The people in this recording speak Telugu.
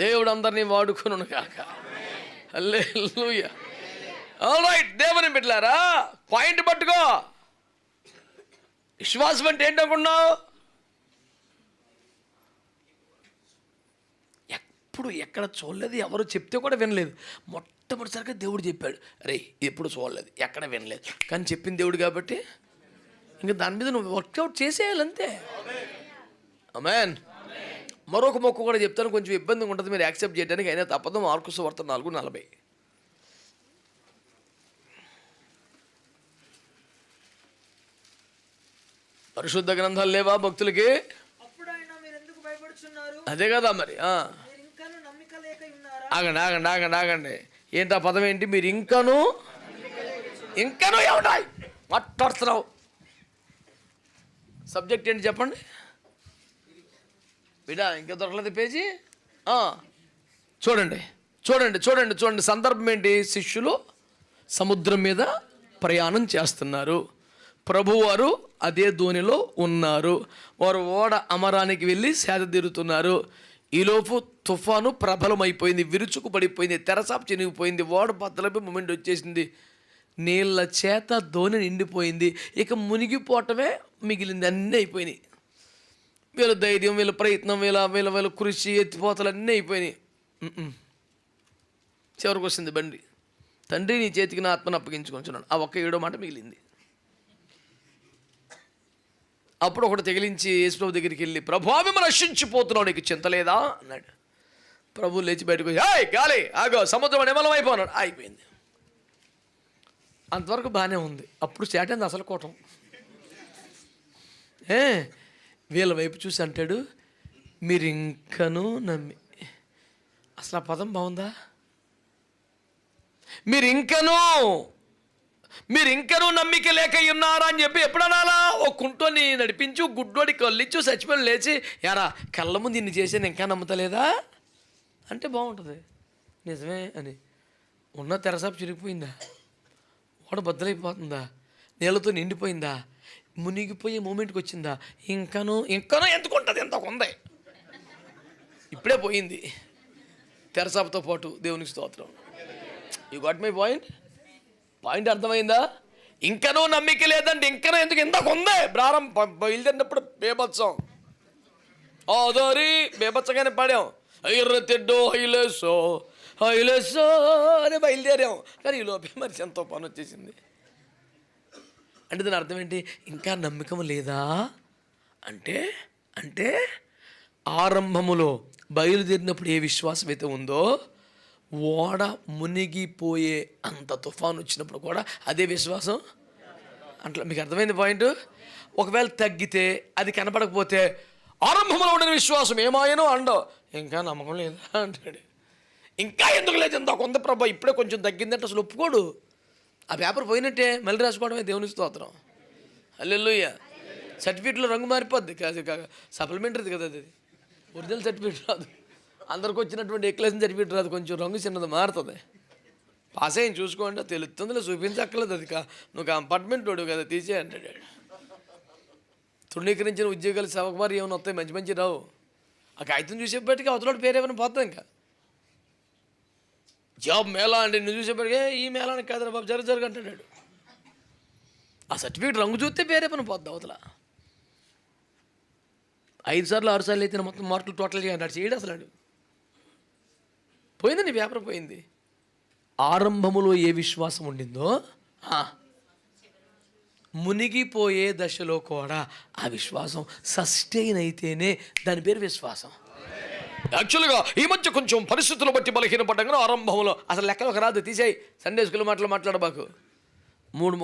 దేవుడు అందరినీ వాడుకును కాక అల్లే రైట్ దేవుని బిడ్డలారా పాయింట్ పట్టుకో. విశ్వాసం అంటే ఏంటనుకున్నావు ఎప్పుడు ఎక్కడ చూడలేదు ఎవరు చెప్తే కూడా వినలేదు. మొట్టమొదటిసారిగా దేవుడు చెప్పాడు రే ఎప్పుడు చూడలేదు ఎక్కడ వినలేదు. కానీ చెప్పింది దేవుడు కాబట్టి ఇంకా దాని మీద నువ్వు వర్కౌట్ చేసేయాలంతే. అమెన్ మరొక మొక్క కూడా చెప్తాను. కొంచెం ఇబ్బందిగా ఉంటుంది. మీరు యాక్సెప్ట్ చేయడానికి అయినా తప్పదు. మార్కుస్ వార్త నాలుగు నలభై. పరిశుద్ధ గ్రంథాలు లేవా భక్తులకి? అదే కదా మరి ఆగండి ఆగండి ఆగండి ఆగండి. ఏంటి ఆ పదం ఏంటి? మీరు ఇంకను ఇంకను ఏమన్నాయి మాట్లాడుతున్నావు. సబ్జెక్ట్ ఏంటి చెప్పండి? విడా ఇంకా దొరకలేదు పేజీ? చూడండి చూడండి చూడండి చూడండి సందర్భం ఏంటి? శిష్యులు సముద్రం మీద ప్రయాణం చేస్తున్నారు. ప్రభువారు అదే ధోనిలో ఉన్నారు. వారు ఓడ అమరానికి వెళ్ళి సేద తీరుతున్నారు. ఈలోపు తుఫాను ప్రబలమైపోయింది విరుచుకు పడిపోయింది తెరసాపు చినిగిపోయింది ఓడ బద్దలపై మూమెంట్ వచ్చేసింది. నీళ్ళ చేత ధోని నిండిపోయింది. ఇక మునిగిపోవటమే మిగిలింది అన్నీ అయిపోయినాయి. వీళ్ళ ధైర్యం వీళ్ళ ప్రయత్నం వీళ్ళ వీళ్ళ వీళ్ళ కృషి ఎత్తిపోతలు అన్నీ అయిపోయినాయి. చివరికి వస్తుంది బండి. తండ్రి నీ చేతికి నా ఆత్మను అప్పగించుకుంటున్నాను ఆ ఒక్క ఏడో మాట మిగిలింది. అప్పుడు ఒకటి తెగిలించి యేసుప్రభు దగ్గరికి వెళ్ళి ప్రభు మిమ్మల్ని రక్షించిపోతున్నావు నీకు చింత లేదా? అన్నాడు. ప్రభు లేచి బయటకు హాయ్ గాలి ఆగో సముద్రం నిమలం అయిపోన్నాడు అయిపోయింది. అంతవరకు బాగానే ఉంది. అప్పుడు చేటంది అసలు కోటం. ఏ? వీళ్ళ వైపు చూసి అంటాడు మీరు ఇంకనూ నమ్మి అసలు ఆ పదం బాగుందా? మీరు ఇంకనూ మీరు ఇంకనూ నమ్మిక లేక ఉన్నారా అని చెప్పి ఎప్పుడు అనాలా ఓ కుంటోని నడిపించు గుడ్డోడి కళ్ళిచ్చు చచ్చిపోయి లేచి యారా కళ్ళ ముందు ఇన్ని చేసాను ఇంకా నమ్ముతలేదా? అంటే బాగుంటుంది. నిజమే అని. ఉన్న తెరసాపు చిరిగిపోయిందా? ఓడ బద్దలైపోతుందా? నీళ్ళతో నిండిపోయిందా? మునిగిపోయే మూమెంట్కి వచ్చిందా? ఇంకనో ఇంకనూ ఎందుకుంటుంది? ఎంత ఉంది ఇప్పుడే పోయింది. తెరసాపుతో పాటు దేవునికి స్తోత్రం. You got my point point అర్థమైందా? ఇంకనూ నమ్మిక లేదంటే ఇంకనూ ఎందుకు? ఇంతకు ఉంది ప్రారంభం బయలుదేరినప్పుడు బేబత్సం ఓదోరి బేబచ్చగానే పాడాం. ఎర్ర తెడ్డో హైలేసో హైలేసో అని బయలుదేరాం. కానీ ఈ లోపే మరి ఎంతో పని వచ్చేసింది అంటే దాని అర్థం ఏంటి? ఇంకా నమ్మకం లేదా? అంటే అంటే ఆరంభములో బయలుదేరినప్పుడు ఏ విశ్వాసం అయితే ఉందో ఓడ మునిగిపోయే అంత తుఫాన్ వచ్చినప్పుడు కూడా అదే విశ్వాసం. అట్లా మీకు అర్థమైంది పాయింట్? ఒకవేళ తగ్గితే అది కనపడకపోతే ఆరంభంలో ఉండిన విశ్వాసం ఏమాయనో అండో. ఇంకా నమ్మకం లేదా? అంటాడు. ఇంకా ఎందుకు లేదు ఇంత కొంత ప్రభా ఇప్పుడే కొంచెం తగ్గిందంటే అసలు ఒప్పుకోడు. ఆ పేపర్ పోయినట్టే మళ్ళీ రాసుకోవడమే దేవుని స్తోత్రం. అల్లెల్లుయ్య సర్టిఫికేట్లో రంగు మారిపోద్ది. కాదు సప్లిమెంటరీది కదా అది. ఒరిజినల్ సర్టిఫికేట్ రాదు. అందరికి వచ్చినటువంటి ఎక్లేషన్ సర్టిఫికేట్ రాదు. కొంచెం రంగు చిన్నది మారుతుంది. పాస్ అయ్యి చూసుకోండి. తెలుస్తుందిలే చూపించక్కర్లేదు అది కా. నువ్వు కంపార్ట్మెంట్ వాడు కదా తీసే అంటాడు తృణీకరించిన ఉద్యోగాలు సవకుమారి ఏమైనా వస్తాయి? మంచి మంచి రావు. ఆ కాగితం చూసేప్పటికీ అవతల పేరు ఏమైనా పోతాం ఇంకా? జాబ్ మేళా అంటే నువ్వు చూసేప్పటికే ఈ మేళానికి కాదు బాబు జరగ జరగ అంటాడు. ఆ సర్టిఫికేట్ రంగు చూస్తే పేరే పని పోద్ది అవతల. ఐదు సార్లు ఆరు సార్లు అయితే మొత్తం మార్కులు టోటల్ చేయాలి చేయడు అసలు వాడు. పోయిందండి పేపర్ పోయింది? ఆరంభములో ఏ విశ్వాసం ఉండిందో ఆ, మునిగిపోయే దశలో కూడా ఆ విశ్వాసం సస్టైన్ అయితేనే దాని పేరు విశ్వాసం. యాక్చువల్గా ఈ మధ్య కొంచెం పరిస్థితులు బట్టి బలహీనపడ్డం కానీ ఆరంభంలో అసలు లెక్కలోకి రాదు. తీసేయి. సండే స్కూల్ మాటలు మాట్లాడబాకు మూడు